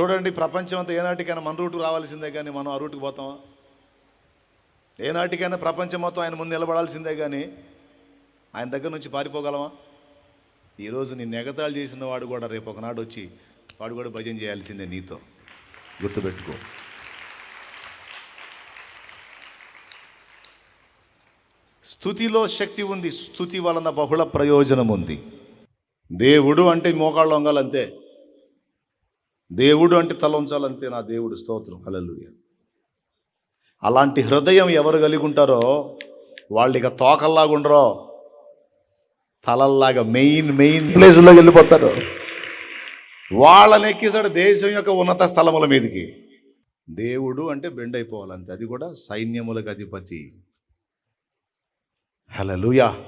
చూడండి ప్రపంచం అంతా ఏనాటికైనా మన రూటుకు రావాల్సిందే కానీ మనం ఆ రూటుకు పోతామా? ఏనాటికైనా ప్రపంచం మొత్తం ఆయన ముందు నిలబడాల్సిందే కానీ ఆయన దగ్గర నుంచి పారిపోగలమా? ఈరోజు నీ ఎగతాళి చేసిన వాడు కూడా రేపు ఒకనాడు వచ్చి వాడు కూడా భజన చేయాల్సిందే నీతో. గుర్తుపెట్టుకో. స్థుతిలో శక్తి ఉంది స్థుతి వలన బహుళ ప్రయోజనం ఉంది. దేవుడు అంటే మోకాళ్ళు వంగాలంతే దేవుడు అంటే తల ఉంచాలంతే నా దేవుడు స్తోత్రం. హల్లెలూయ. అలాంటి హృదయం ఎవరు కలిగి ఉంటారో వాళ్ళు ఇక తోకల్లాగా ఉండరో తలల్లాగా మెయిన్ మెయిన్ ప్లేస్లోకి వెళ్ళిపోతారు. వాళ్ళని ఎక్కిసాడు దేశం యొక్క ఉన్నత స్థలముల మీదకి. దేవుడు అంటే బెండ్ అయిపోవాలంతే అది కూడా సైన్యములకు అధిపతి. హలలుయా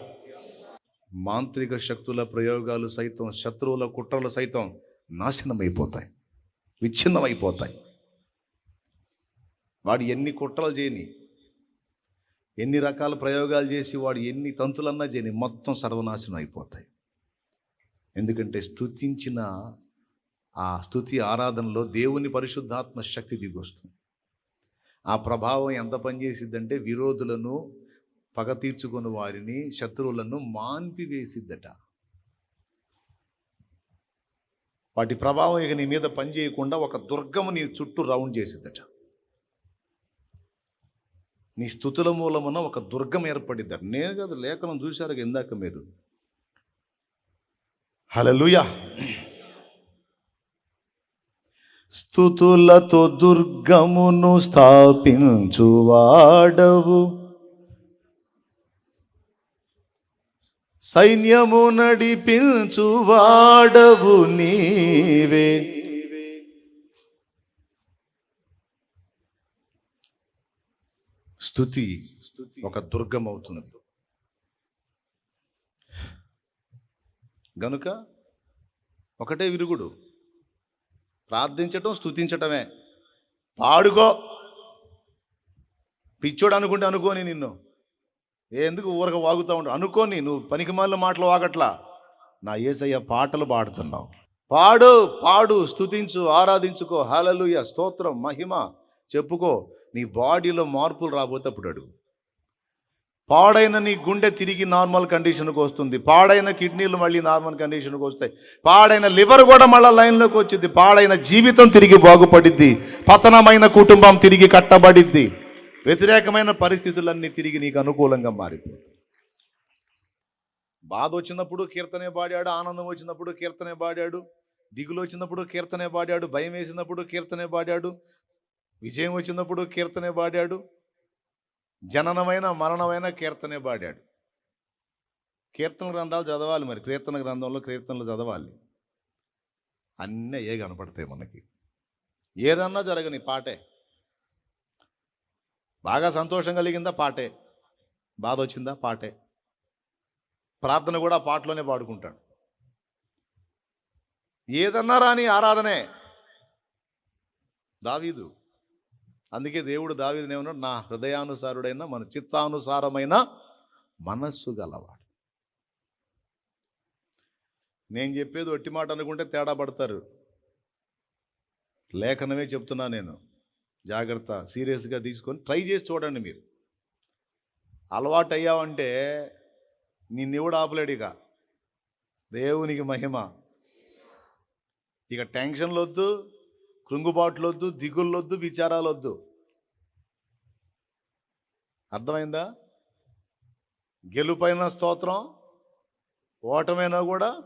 మాంత్రిక శక్తుల ప్రయోగాలు సైతం శత్రువుల కుట్రలు సైతం నాశనమైపోతాయి. విచ్ఛిన్నమైపోతాయి. వాడు ఎన్ని కుట్రలు చేయని ఎన్ని రకాల ప్రయోగాలు చేసి వాడు ఎన్ని తంతులన్నా చేయని మొత్తం సర్వనాశనం అయిపోతాయి. ఎందుకంటే స్థుతించిన ఆ స్థుతి ఆరాధనలో దేవుని పరిశుద్ధాత్మ శక్తి దిగొస్తుంది. ఆ ప్రభావం ఎంత పనిచేసిద్దంటే విరోధులను పగ తీర్చుకుని వారిని శత్రువులను మాన్పివేసిద్దట. వాటి ప్రభావం ఇక నీ మీద పనిచేయకుండా ఒక దుర్గము నీ చుట్టూ రౌండ్ చేసిద్దట. నీ స్థుతుల మూలమున ఒక దుర్గం ఏర్పడిద్దట. నేను కదా లేఖనం చూశారు ఇందాక మీరు. హలలుయా స్థుతులతో దుర్గమును స్థాపించువాడవు. సైన్యము నడిపించువాడవు నీవే. స్థుతి ఒక దుర్గం అవుతుంది గనుక ఒకటే విరుగుడు. ప్రార్థించటం స్థుతించటమే పాడుకో. పిచ్చోడు అనుకుంటే అనుకోని నిన్ను. ఎందుకు ఊరక వాగుతూ ఉంటావు అనుకోని నువ్వు పనికి మాటలు వాగట్లా? నా ఏసయ్య పాటలు పాడుతున్నావు. పాడు పాడు స్తుతించు ఆరాధించుకో. హలలుయ స్తోత్రం మహిమ. చెప్పుకో నీ బాడీలో మార్పులు రాబోతే అప్పుడు అడుగు. పాడైన నీ గుండె తిరిగి నార్మల్ కండిషన్కి వస్తుంది. పాడైన కిడ్నీలు మళ్ళీ నార్మల్ కండిషన్కి వస్తాయి. పాడైన లివర్ కూడా మళ్ళీ లైన్లోకి వచ్చింది. పాడైన జీవితం తిరిగి బాగుపడిద్ది. పతనమైన కుటుంబం తిరిగి కట్టబడిద్ది. వ్యతిరేకమైన పరిస్థితులన్నీ తిరిగి నీకు అనుకూలంగా మారిపోతాయి. బాధ వచ్చినప్పుడు కీర్తనే పాడాడు ఆనందం వచ్చినప్పుడు కీర్తనే పాడాడు దిగులు వచ్చినప్పుడు కీర్తనే పాడాడు భయం వేసినప్పుడు కీర్తనే పాడాడు విజయం వచ్చినప్పుడు కీర్తనే పాడాడు జననమైన మరణమైన కీర్తనే పాడాడు. కీర్తన గ్రంథాలు చదవాలి మరి కీర్తన గ్రంథంలో కీర్తనలు చదవాలి. అన్నీ ఏ కనపడతాయి మనకి? ఏదన్నా జరగని పాటే. బాగా సంతోషం కలిగిందా? పాటే. బాధ వచ్చిందా పాటే. ప్రార్థన కూడా ఆ పాటలోనే పాడుకుంటాడు. ఏదన్నా రాని ఆరాధనే. దావీదు. అందుకే దేవుడు దావీదుని ఏమన్నాడు? నా హృదయానుసారుడైన మన చిత్తానుసారమైన మనస్సు గలవాడు. నేను చెప్పేది ఒట్టి మాట అనుకుంటే తేడా పడతారు. లేఖనమే చెప్తున్నా నేను. జాగ్రత్త సీరియస్గా తీసుకొని ట్రై చేసి చూడండి మీరు. అలవాటు అయ్యావంటే నిన్నెవడు ఆపలేడు ఇక. దేవునికి మహిమ. ఇక టెన్షన్లు వద్దు కృంగుబాట్లు వద్దు దిగుళ్ళు వద్దు విచారాలు వద్దు అర్థమైందా? గెలుపైన స్తోత్రం ఓటమైనా కూడా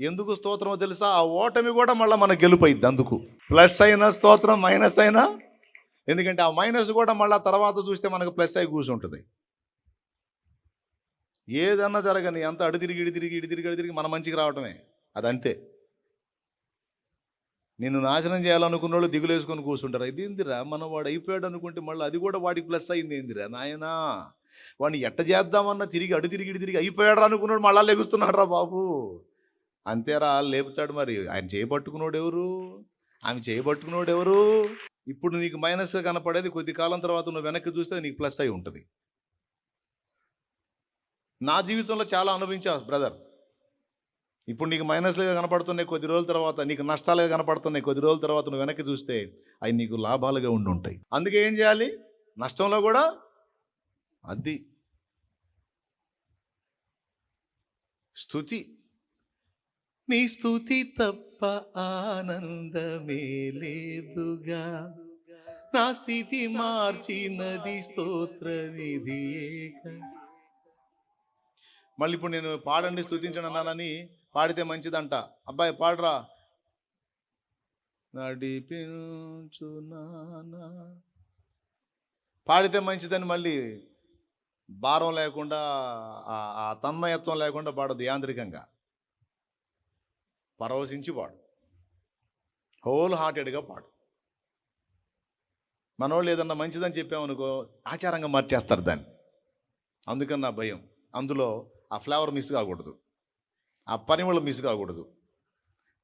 ఎందుకు స్తోత్రమో తెలుసా? ఆ ఓటమి కూడా మళ్ళీ మన గెలుపైద్ది అందుకు. ప్లస్ అయినా స్తోత్రం మైనస్ అయినా ఎందుకంటే ఆ మైనస్ కూడా మళ్ళీ తర్వాత చూస్తే మనకు ప్లస్ అయి కూర్చుంటుంది. ఏదన్నా జరగని అంత అడు తిరిగి ఇడి తిరిగి ఇడి తిరిగి తిరిగి మన మంచికి రావటమే. అదంతే. నిన్ను నాశనం చేయాలనుకున్న వాళ్ళు దిగులేసుకొని కూర్చుంటారు. ఇది ఏందిరా? మన వాడు అయిపోయాడు అనుకుంటే మళ్ళీ అది కూడా వాడికి ప్లస్ అయింది ఏందిరా? నాయనా! వాడిని ఎట్ట చేద్దామన్నా తిరిగి అడు తిరిగి ఇడి తిరిగి అయిపోయాడు అనుకున్నాడు మళ్ళా లెగుస్తున్నాడు రా బాబు. అంతేరా లేపుతాడు మరి. ఆయన చేయబట్టుకున్నాడు ఎవరు? ఆమె చేయబట్టుకున్నాడు ఎవరు? ఇప్పుడు నీకు మైనస్గా కనపడేది కొద్ది కాలం తర్వాత నువ్వు వెనక్కి చూస్తే నీకు ప్లస్ అయి ఉంటుంది. నా జీవితంలో చాలా అనుభవించా బ్రదర్ ఇప్పుడు నీకు మైనస్లుగా కనపడుతున్నాయి కొద్ది రోజుల తర్వాత నీకు నష్టాలుగా కనపడుతున్నాయి కొద్ది రోజుల తర్వాత నువ్వు వెనక్కి చూస్తే అవి నీకు లాభాలుగా ఉండి ఉంటాయి. అందుకే ఏం చేయాలి? నష్టంలో కూడా అది. స్థుతి నీ స్థుతి తప్ప ఆనందమే లేదుగా నా స్థితి మార్చినది స్తోత్ర నిధియేక మళ్ళీ ఇప్పుడు నేను పాడండి స్థుతించండి అన్నానని పాడితే మంచిదంట. అబ్బాయి పాడరా? నడిపించునానా పాడితే మంచిదని మళ్ళీ భారం లేకుండా ఆ- ఆ తన్మయత్వం లేకుండా పాడదు యాంత్రికంగా. పరవశించి పాడు హోల్ హార్టెడ్గా పాడు. మనోళ్ళు ఏదన్నా మంచిదని చెప్పామనుకో ఆచారంగా మార్చేస్తారు దాన్ని. అందుకని నా భయం. అందులో ఆ ఫ్లేవర్ మిస్ కాకూడదు. ఆ పరిమళం మిస్ కాకూడదు.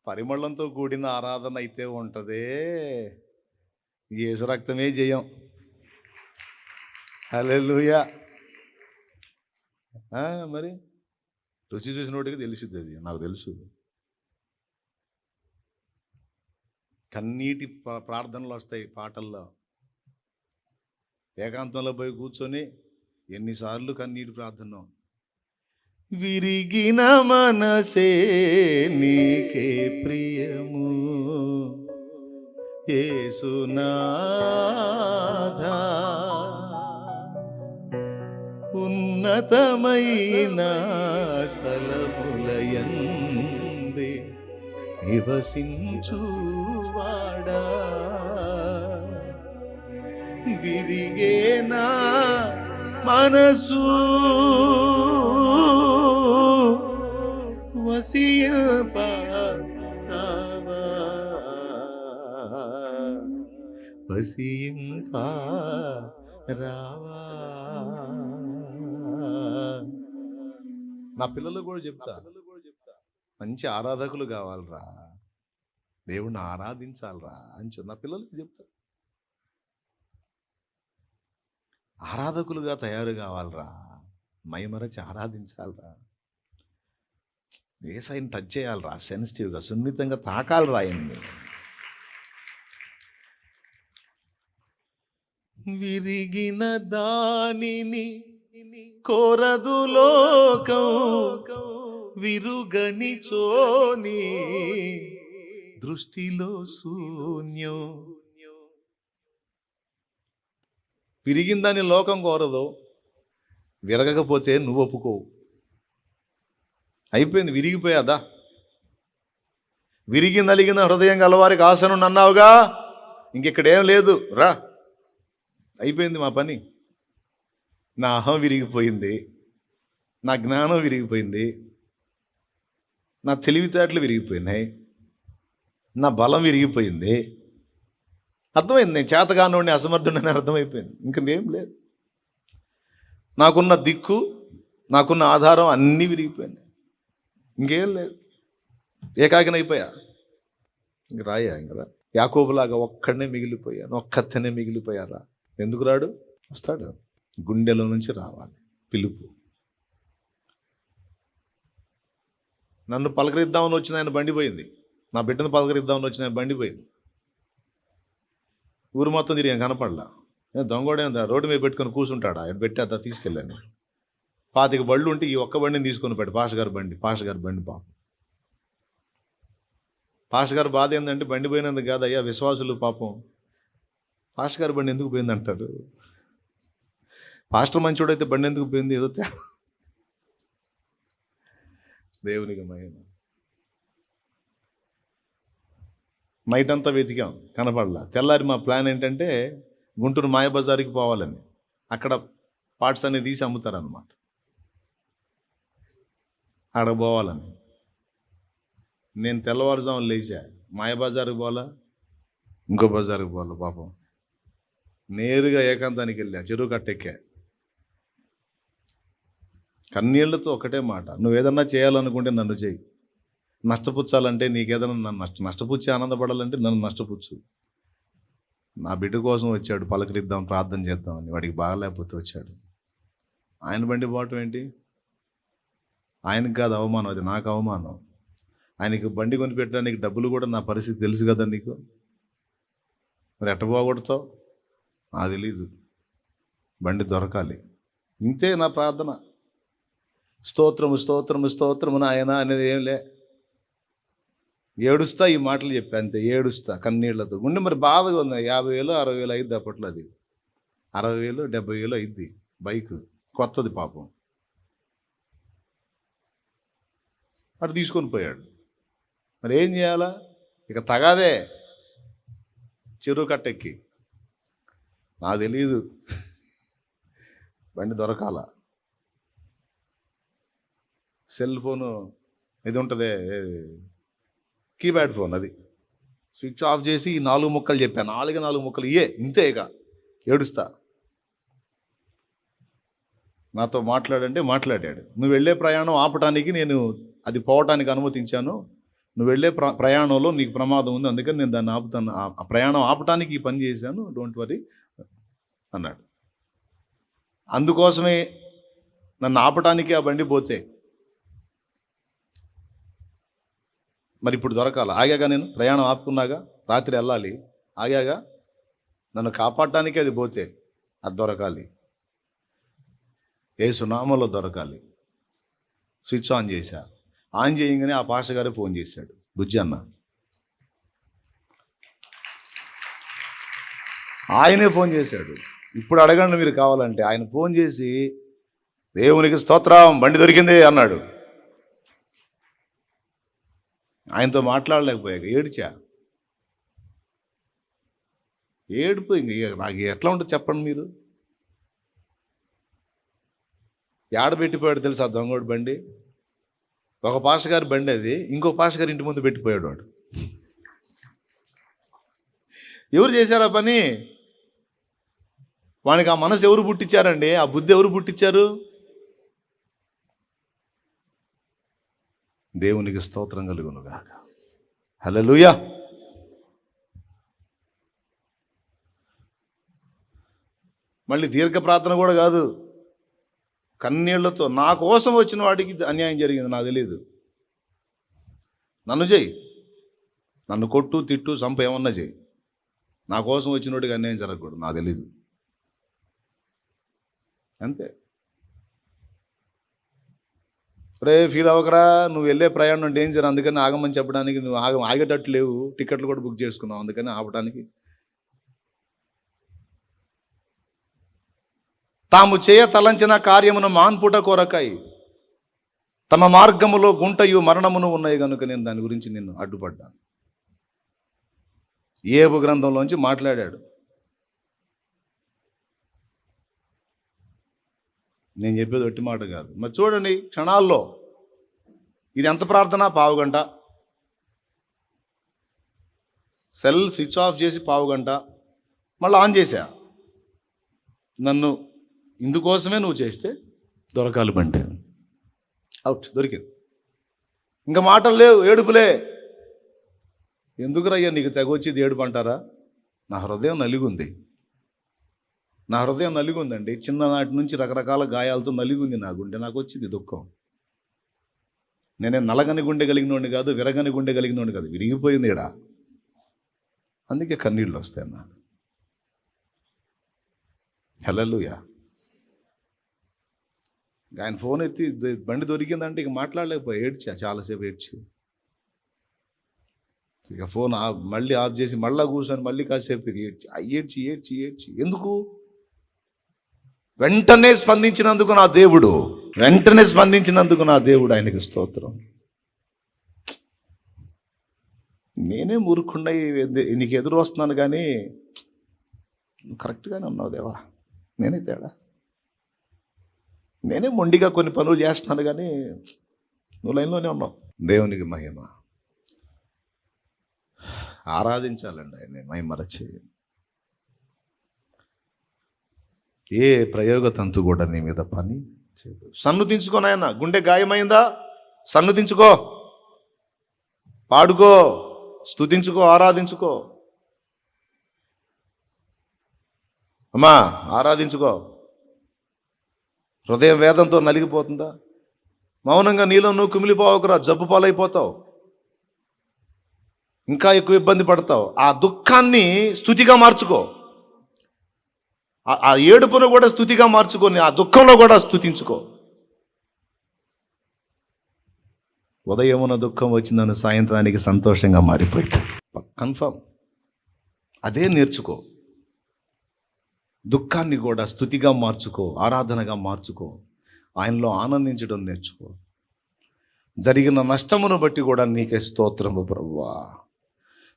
పరిమళంతో కూడిన ఆరాధన అయితే ఉంటుందే. యేసు రక్తమే జయం. హల్లెలూయా. ఆ, మరి? రుచి చూసినోటికి తెలుసుద్ది అది. నాకు తెలుసు. కన్నీటి ప్రార్థనలు వస్తాయి పాటల్లో. ఏకాంతంలో పోయి కూర్చొని ఎన్నిసార్లు కన్నీటి ప్రార్థన. విరిగిన మనసే నీకే ప్రియము. ఏసునాథా ఉన్నతమైన స్థలములయందే నివసించువాడా విరిగేనా మనసు. వసియప రావా వసియంప రావా నా పిల్లలు కూడా చెప్తా. మంచి ఆరాధకులు కావాలరా. దేవుణ్ణి ఆరాధించాలరా అని చిన్న పిల్లలు చెప్తారు ఆరాధకులుగా తయారు కావాలరా. మైమరచి ఆరాధించాలరా. ఏసైని టచ్ చేయాలరా సెన్సిటివ్గా సున్నితంగా తాకాలరా ఆయన్ని. విరిగిన దానిని కోరదు లోకం విరుగని చోని దృష్టిలో శూన్యం. విరిగిందని లోకం కోరదు విరగకపోతే నువ్వు ఒప్పుకోవు. అయిపోయింది విరిగిపోయాదా? విరిగి నలిగిన హృదయం గలవారికి ఆశను అన్నావుగా ఇంకెక్కడేం లేదు రా. అయిపోయింది మా పని. నా అహం విరిగిపోయింది నా జ్ఞానం విరిగిపోయింది నా తెలివితేటలు విరిగిపోయినాయి. నా బలం విరిగిపోయింది. అర్థమైంది నేను చేతగానోడిని అసమర్థుడని అర్థమైపోయింది. ఇంకేం లేదు. నాకున్న దిక్కు నాకున్న ఆధారం అన్నీ విరిగిపోయింది ఇంకేం లేదు. ఏకాకినైపోయా ఇంక రాయా ఇంకరా యాకోబులాగా ఒక్కడనే మిగిలిపోయాను ఒక్కతనే మిగిలిపోయారా? ఎందుకు రాడు? వస్తాడు. గుండెలో నుంచి రావాలి. పిలుపు. నన్ను పలకరిద్దామని వచ్చిన ఆయన బండి పోయింది. నా బిడ్డను పలకరిద్దామని వచ్చిన బండి పోయింది. ఊరు మొత్తం తిరిగి కనపడలా. నేను దొంగోడే రోడ్డు మీద పెట్టుకొని కూర్చుంటాడా ఆయన పెట్టి అదా తీసుకెళ్ళాను పాతిక బళ్ళు ఉంటే ఈ ఒక్క బండిని తీసుకొని పెట్టి పాషగారు బండి పాషగారు బండి పాపం. పాషగారు బాధ ఏంటంటే బండి పోయినందుకు కాదు అయ్యా విశ్వాసులు పాపం. పాష బండి ఎందుకు పోయింది అంటారు పాస్టర్ మంచోడైతే బండి ఎందుకు పోయింది? ఏదో తేడా. దేవునికి మహిమ. నైట్ అంతా వెతికాం కనపడలా తెల్లారి మా ప్లాన్ ఏంటంటే గుంటూరు మాయబజార్కి పోవాలని. అక్కడ పార్ట్స్ అనేది తీసి అమ్ముతారనమాట అక్కడ పోవాలని. నేను తెల్లవారుజాము లేచా. మాయబజార్కి పోవాలా? ఇంకో బజార్కి పోవాలా పాపం. నేరుగా ఏకాంతానికి వెళ్ళా చెరువు కట్టెక్కా కన్నీళ్ళతో ఒకటే మాట. నువ్వు ఏదన్నా చేయాలనుకుంటే నన్ను చేయి. నష్టపుచ్చాలంటే నీకేదైనా నన్ను నష్ట నష్టపుచ్చి ఆనందపడాలంటే నన్ను నష్టపుచ్చు. నా బిడ్డ కోసం వచ్చాడు పలకరిద్దాం ప్రార్థన చేద్దామని వాడికి బాగలేకపోతే వచ్చాడు. ఆయన బండి పోవటం ఏంటి? ఆయనకు కాదు అవమానం అది నాకు అవమానం. ఆయనకి బండి కొనిపెట్టడానికి డబ్బులు కూడా నా పరిస్థితి తెలుసు కదా నీకు? మరి ఎట్ట పోగొడతావు? నాకు తెలీదు. బండి దొరకాలి. ఇంతే నా ప్రార్థన. స్తోత్రము స్తోత్రము స్తోత్రము నాయన అనేది ఏం లే ఏడుస్తా ఈ మాటలు చెప్పి అంతే ఏడుస్తా కన్నీళ్ళతో. ఉండి మరి బాధగా ఉంది. యాభై వేలు అరవై వేలు అయింది అప్పట్లో అది. అరవై వేలు డెబ్బై వేలు అయింది బైక్. కొత్తది పాపం. అటు తీసుకొని పోయాడు. మరి ఏం చేయాలా? ఇక తగాదే. చెరువు కట్టెక్కి. నాకు తెలియదు బండి దొరకాల. సెల్ ఫోను ఇది ఉంటుంది కీప్యాడ్ ఫోన్ అది. స్విచ్ ఆఫ్ చేసి ఈ నాలుగు ముక్కలు చెప్పాను నాలుగు నాలుగు ముక్కలు. ఇయే ఇంతే ఏడుస్తా. నాతో మాట్లాడంటే మాట్లాడాడు. నువ్వు వెళ్ళే ప్రయాణం ఆపటానికి నేను అది పోవటానికి అనుమతించాను. నువ్వు వెళ్ళే ప్ర ప్రయాణంలో నీకు ప్రమాదం ఉంది. అందుకని నేను దాన్ని ఆపుతాను. ఆ- ఆ ప్రయాణం ఆపటానికి ఈ పని చేశాను. డోంట్ వరీ అన్నాడు. అందుకోసమే నన్ను ఆపటానికి ఆ బండి పోతే మరి ఇప్పుడు దొరకాల. ఆగాగా నేను? ప్రయాణం ఆపుకున్నాగా? రాత్రి వెళ్ళాలి. ఆగాగా? నన్ను కాపాడటానికి అది పోతే అది దొరకాలి. ఏ సునామలో దొరకాలి. స్విచ్ ఆన్ చేశా. ఆన్ చేయగానే ఆ పాష గారే ఫోన్ చేశాడు. బుజ్జి అన్న. ఆయనే ఫోన్ చేశాడు. ఇప్పుడు అడగండి మీరు కావాలంటే. ఆయన ఫోన్ చేసి దేవునికి స్తోత్రం బండి దొరికింది అన్నాడు. ఆయనతో మాట్లాడలేకపోయాక ఏడ్చా. ఏడుపు ఇంక నాకు ఎట్లా ఉంటుంది చెప్పండి మీరు? ఏడ పెట్టిపోయాడు తెలుసా దొంగోడు బండి? ఒక పాష గారి బండి అది ఇంకో పాష గారి ఇంటి ముందు పెట్టిపోయాడు వాడు. ఎవరు చేశారు ఆ పని? వానికి ఆ మనసు ఎవరు పుట్టించారండి? ఆ బుద్ధి ఎవరు పుట్టించారు? దేవునికి స్తోత్రం కలుగునుగాక. హలో లూయ మళ్ళీ దీర్ఘ ప్రార్థన కూడా కాదు. కన్నీళ్ళతో నా కోసం వచ్చిన వాడికి అన్యాయం జరిగింది నాకు తెలియదు నన్ను చేయి. నన్ను కొట్టు తిట్టు చంప ఏమన్నా చేయి. నా కోసం వచ్చిన వాడికి అన్యాయం జరగకూడదు నాకు తెలీదు. అంతే. రే ఫీల్ అవ్వకరా నువ్వు వెళ్ళే ప్రయాణం డేంజర్ అందుకని ఆగమని చెప్పడానికి నువ్వు ఆగ ఆగేటట్టు లేవు. టికెట్లు కూడా బుక్ చేసుకున్నావు. అందుకని ఆపడానికి. తాము చేయ తలంచిన కార్యమును మాన్పుట కొరకై తమ మార్గములో గుంటయు మరణమును ఉన్నాయి కనుక నేను దాని గురించి నిన్ను అడ్డుపడ్డాను. ఏబు గ్రంథంలోంచి మాట్లాడాడు. నేను చెప్పేది ఒట్టి మాట కాదు. మరి చూడండి క్షణాల్లో ఇది ఎంత ప్రార్థన? పావు గంట. సెల్ స్విచ్ ఆఫ్ చేసి పావు గంట. మళ్ళీ ఆన్ చేశా? నన్ను ఇందుకోసమే నువ్వు చేస్తే దొరకాలి బండి. అవుట్ దొరికింది. ఇంకా మాటలు లేవు ఏడుపులే. ఎందుకురయ్యా నీకు తెగొచ్చేది ఏడుపు అంటారా? నా హృదయం నలిగుంది నా హృదయం నలిగుందండి. చిన్ననాటి నుంచి రకరకాల గాయాలతో నలిగుంది నా గుండె. నాకు వచ్చింది దుఃఖం. నేనే నలగని గుండె కలిగినోడిని కాదు విరగని గుండె కలిగినోడిని కాదు. విరిగిపోయింది ఇడా అందుకే కన్నీళ్ళు వస్తాయి అన్న. హెలలుయా ఆయన ఫోన్ ఎత్తి బండి దొరికిందంటే ఇక మాట్లాడలేకపోయా. ఏడ్చా చాలాసేపు ఏడ్చి. ఇక ఫోన్ ఆఫ్ మళ్ళీ ఆఫ్ చేసి మళ్ళీ కూర్చొని మళ్ళీ కాసేపు ఏడ్చి. ఏడ్చి ఏడ్చి ఏడ్చి. ఎందుకు? వెంటనే స్పందించినందుకు నా దేవుడు వెంటనే స్పందించినందుకు నా దేవుడు ఆయనకి స్తోత్రం. నేనే మురుకుండా నీకు ఎదురు వస్తున్నాను కానీ నువ్వు కరెక్ట్గానే ఉన్నావు దేవా. నేనే తేడా. నేనే మొండిగా కొన్ని పనులు చేస్తున్నాను కానీ నువ్వు లైన్లోనే ఉన్నావు. దేవునికి మహిమ. ఆరాధించాలండి ఆయన మహిమ చేయండి ఏ ప్రయోగ తంతు కూడా నీ మీద పని చేయదు. సన్నుతించుకో నాయన. గుండె గాయమైందా? సన్నుతించుకో పాడుకో. స్తుతించుకో. ఆరాధించుకో. అమ్మా ఆరాధించుకో. హృదయం వేదంతో నలిగిపోతుందా? మౌనంగా నీలో నువ్వు కుమిలిపోవకురా. జబ్బు పాలైపోతావు. ఇంకా ఎక్కువ ఇబ్బంది పడతావు. ఆ దుఃఖాన్ని స్థుతిగా మార్చుకో. ఆ- ఏడుపును కూడా స్థుతిగా మార్చుకొని ఆ దుఃఖంలో కూడా స్థుతించుకో. ఉదయమున దుఃఖం వచ్చిందని సాయంత్రానికి సంతోషంగా మారిపోయింది. కన్ఫర్మ్. అదే నేర్చుకో. దుఃఖాన్ని కూడా స్థుతిగా మార్చుకో ఆరాధనగా మార్చుకో ఆయనలో ఆనందించడం నేర్చుకో. జరిగిన నష్టమును బట్టి కూడా నీకే స్తోత్రము ప్రభువా.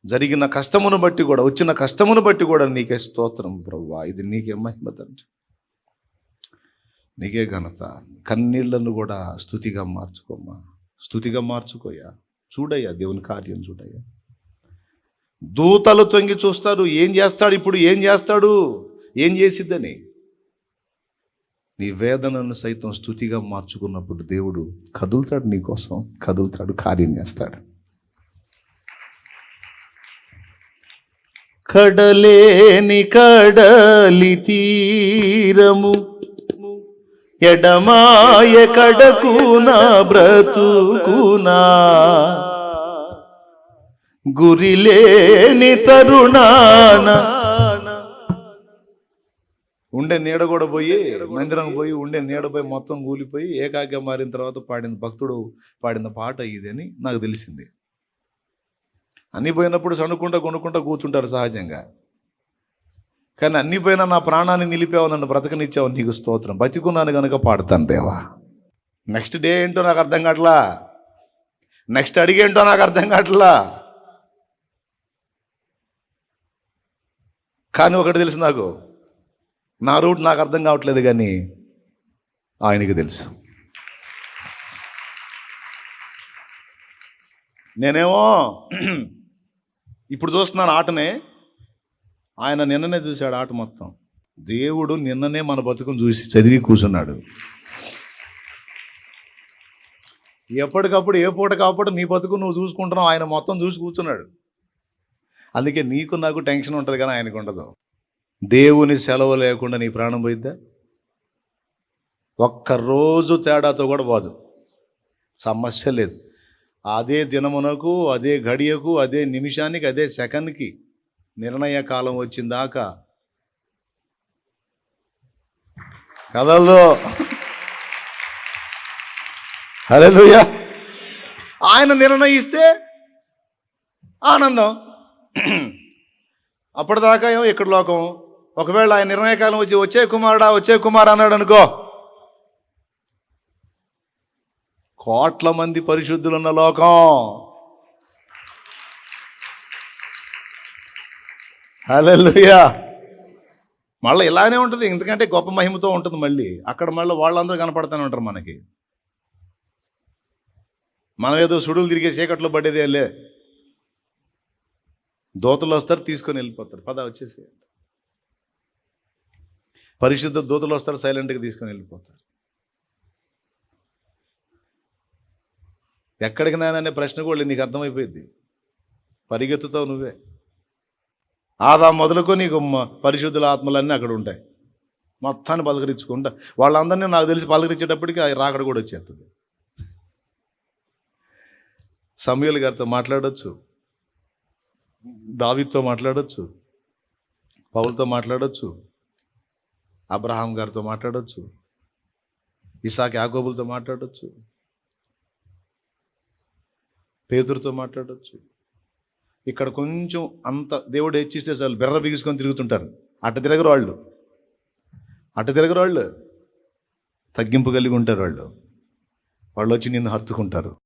జరిగిన కష్టమును బట్టి కూడా వచ్చిన కష్టమును బట్టి కూడా నీకే స్తోత్రం ప్రవ్వా. ఇది నీకే మహిమ తండ్రి. నీకే ఘనత. కన్నీళ్ళను కూడా స్థుతిగా మార్చుకోమ్మా. స్థుతిగా మార్చుకోయా చూడయ్యా దేవుని కార్యం చూడయ్యా. దూతలు తొంగి చూస్తారు ఏం చేస్తాడు ఇప్పుడు ఏం చేస్తాడు? ఏం చేసిద్దని? నీ వేదనను సైతం స్థుతిగా మార్చుకున్నప్పుడు దేవుడు కదులుతాడు నీకోసం కదులుతాడు కార్యం చేస్తాడు. కడలేని కడలి తీరము. ఎడమాయ కడకునా బ్రతుకునా. గురిలేని తరుణాన. ఉండే నీడ కూడా పోయి మందిరం పోయి ఉండే నీడ పోయి మొత్తం కూలిపోయి ఏకాగ్గా మారిన తర్వాత పాడిన భక్తుడు పాడిన పాట ఇదని నాకు తెలిసింది. అన్ని పోయినప్పుడు సణుకుంటా కొనుక్కుంటా కూర్చుంటారు సహజంగా. కానీ అన్నీ పోయినా నా ప్రాణాన్ని నిలిపావు నన్ను బ్రతకనిచ్చావు నీకు స్తోత్రం. బతికున్నాను కనుక పాడుతాను దేవా. నెక్స్ట్ డే ఏంటో నాకు అర్థం కావట్లా? నెక్స్ట్ అడిగేంటో నాకు అర్థం కావట్లా? కానీ ఒకటి తెలుసు నాకు. నా రూట్ నాకు అర్థం కావట్లేదు కానీ ఆయనకి తెలుసు. నేనేమో ఇప్పుడు చూస్తున్నాను ఆటనే. ఆయన నిన్ననే చూశాడు ఆట మొత్తం. దేవుడు నిన్ననే మన బతుకును చూసి చదివి కూర్చున్నాడు. ఎప్పటికప్పుడు ఏ పూట కాపుట నీ బతుకు నువ్వు చూసుకుంటున్నావు ఆయన మొత్తం చూసి కూర్చున్నాడు. అందుకే నీకు నాకు టెన్షన్ ఉంటుంది కానీ ఆయనకు ఉండదు. దేవుని సెలవు లేకుండా నీ ప్రాణం పోయిద్దా? ఒక్క రోజు తేడాతో కూడా పోదు. సమస్య లేదు. అదే దినమునకు అదే గడియకు అదే నిమిషానికి అదే సెకండ్కి నిర్ణయ కాలం వచ్చిందాకా కదల్లో హల్లెలూయా. ఆయన నిర్ణయిస్తే ఆనందం. అప్పటిదాకా ఏమో ఇక్కడ లోకం. ఒకవేళ ఆయన నిర్ణయకాలం వచ్చి వచ్చే కుమారుడా వచ్చే కుమార్ అన్నాడు అనుకో కోట్ల మంది పరిశుద్ధులున్న లోకం. హల్లెలూయా. మళ్ళీ ఇలానే ఉంటుంది. ఎందుకంటే గొప్ప మహిమతో ఉంటుంది మళ్ళీ. అక్కడ మళ్ళీ వాళ్ళందరూ కనపడుతూనే ఉంటారు మనకి. మనం ఏదో సుడులు తిరిగే చీకట్లో పడేదే లే. దోతలు వస్తారు తీసుకొని వెళ్ళిపోతారు. పద వచ్చేసి పరిశుద్ధ దూతలు వస్తారు సైలెంట్గా తీసుకొని వెళ్ళిపోతారు. ఎక్కడికి నాయననే ప్రశ్న కూడా నీకు అర్థమైపోయింది పరిగెత్తుతావు నువ్వే. ఆదా మొదలుకొని నీకు పరిశుద్ధుల ఆత్మలన్నీ అక్కడ ఉంటాయి. మొత్తాన్ని పలకరించుకుంటా. వాళ్ళందరినీ నాకు తెలిసి పలకరించేటప్పటికి రాకడ కూడా వచ్చేస్తుంది. సమయల్ గారితో మాట్లాడచ్చు. దావితో మాట్లాడచ్చు. పౌలతో మాట్లాడచ్చు. అబ్రహాం గారితో మాట్లాడచ్చు. ఇసాక్ యాకోబులతో మాట్లాడచ్చు. పేతురుతో మాట్లాడచ్చు. ఇక్కడ కొంచెం అంత దేవుడు హెచ్చిస్తే చాలు బెర్ర బిగుసుకొని తిరుగుతుంటారు. అట్ట తిరగరు వాళ్ళు. అట్ట తిరగరు వాళ్ళు. తగ్గింపు కలిగి ఉంటారు వాళ్ళు. వాళ్ళు వచ్చి నిన్ను హత్తుకుంటారు.